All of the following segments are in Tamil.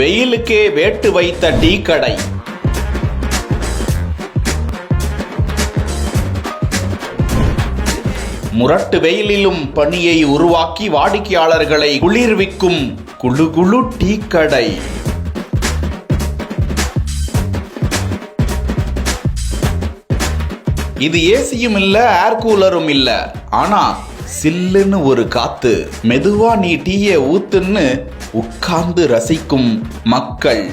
வெயிலுக்கே வேட்டு வைத்த டீ கடை. முரட்டு வெயிலிலும் பணியை உருவாக்கி வாடிக்கையாளர்களை குளிர்விக்கும் குளு குளு டீ கடை. இது ஏசியும் இல்ல ஏர் கூலரும் இல்ல. ஆனா சில்லுன்னு ஒரு காத்து. மெதுவா நீ டீயை ஊத்துன்னு உட்கார்ந்து ரசிக்கும் மக்கள்.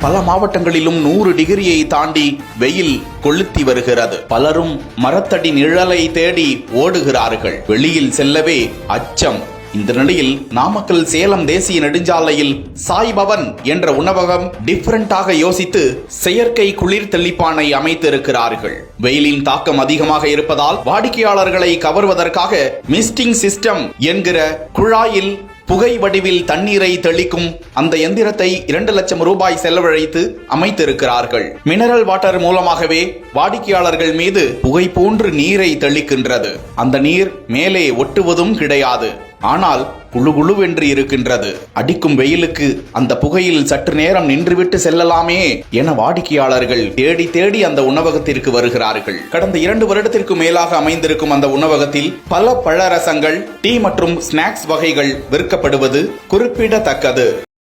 பல மாவட்டங்களிலும் நூறு டிகிரியை தாண்டி வெயில் கொளுத்தி வருகிறது. பலரும் மரத்தடி நிழலை தேடி ஓடுகிறார்கள். வெளியில் செல்லவே அச்சம். இந்த நிலையில் நாமக்கல் சேலம் தேசிய நெடுஞ்சாலையில் சாய்பவன் என்ற உணவகம் டிஃபரண்டாக யோசித்து செயற்கை குளிர் தெளிப்பானை அமைத்திருக்கிறார்கள். வெயிலின் தாக்கம் அதிகமாக இருப்பதால் வாடிக்கையாளர்களை கவர்வதற்காக மிஸ்டிங் சிஸ்டம் என்கிற குழாயில் புகை வடிவில் தண்ணீரை தெளிக்கும் அந்த எந்திரத்தை இரண்டு லட்சம் ரூபாய் செலவழித்து அமைத்திருக்கிறார்கள். மினரல் வாட்டர் மூலமாகவே வாடிக்கையாளர்கள் மீது புகை போன்று நீரை தெளிக்கின்றது. அந்த நீர் மேலே ஒட்டுவதும் கிடையாது. ஆனால் குழு குழுவென்று இருக்கின்றது. அடிக்கும் வெயிலுக்கு அந்த புகையில் சற்று நேரம் நின்றுவிட்டு செல்லலாமே என வாடிக்கையாளர்கள் தேடி தேடி அந்த உணவகத்திற்கு வருகிறார்கள். கடந்த இரண்டு வருடத்திற்கு மேலாக அமைந்திருக்கும் அந்த உணவகத்தில் பல பழரசங்கள் டீ மற்றும் ஸ்நாக்ஸ் வகைகள் விற்கப்படுவது குறிப்பிடத்தக்கது.